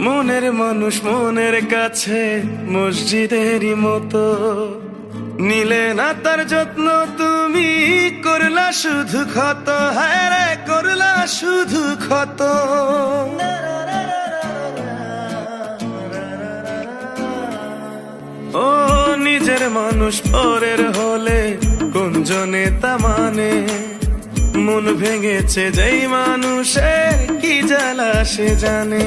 মনের মানুষ মনের কাছে, মসজিদেরই মতো। নিলে না তার যত্ন, তুমি করলা শুধু ক্ষত। হ্যাঁ রে, করলা শুধু ক্ষত। ও নিজের মানুষ পরের হলে কোনজনে তা মানে? মন ভেঙেছে যেই মানুষের কি জ্বালা সে জানে?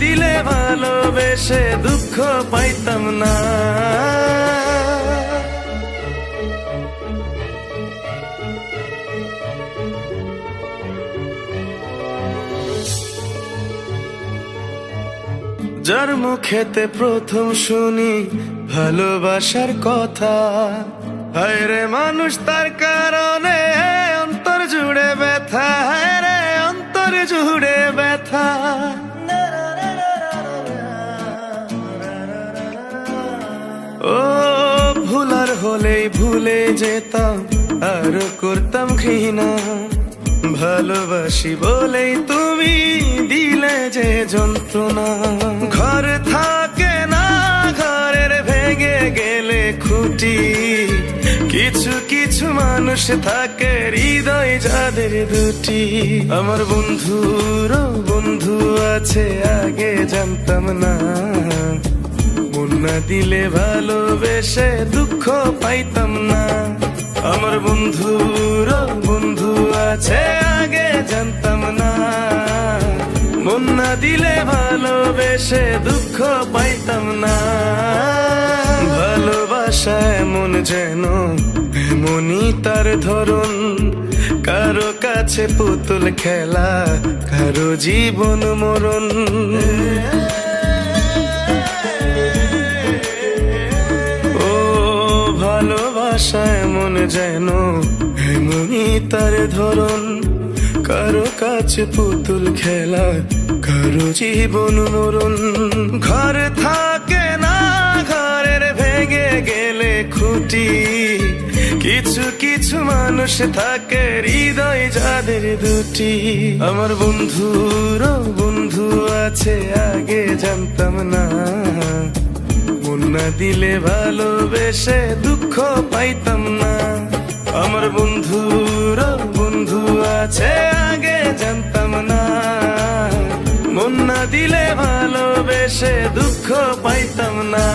দিলে ভালোবেসে দুঃখ পাইতাম না। যার মুখেতে প্রথম শুনি ভালোবাসার কথা, হায় রে মানুষ তার কারণে অন্তর জুড়ে ব্যথা, হায় রে অন্তর জুড়ে ব্যথা। হলেই ভুলে যেতাম, আর করতাম ঘৃণা। ভালোবাসি বলেই তুমি দিলে যে যন্ত্রণা। ঘর থাকে না, ঘরের ভেঙে গেলে খুঁটি। কিছু কিছু মানুষ থাকে, হৃদয় যাদের দুটি। আমার বন্ধুর বন্ধু আছে, আগে জানতাম না। মন না দিলে ভালোবেসে দুঃখ পাইতাম না। আমার বন্ধুর বন্ধু আছে, আগে জানতাম না। মন না দিলে ভালোবেসে দুঃখ পাইতাম না। ভালোবাসা এমন যেন, এমনই তার ধরন। কারও কাছে পুতুল খেলা, কারও জীবন মরণ। যেন এমনই তার ধরন। কারও কাছে পুতুল খেলা, কারও জীবন মরণ। ঘর থাকে না, ঘরের ভেঙে গেলে খুঁটি। কিছু কিছু মানুষ থাকে, হৃদয় যাদের দুটি। আমার বন্ধুর বন্ধু আছে, আগে জানতাম না। মন না দিলে ভালোবেসে দুঃখ পাইতাম না। বন্ধুর বন্ধু আছে আগে জানতাম না। মন না দিলে ভালোবেসে দুঃখ পাইতাম না।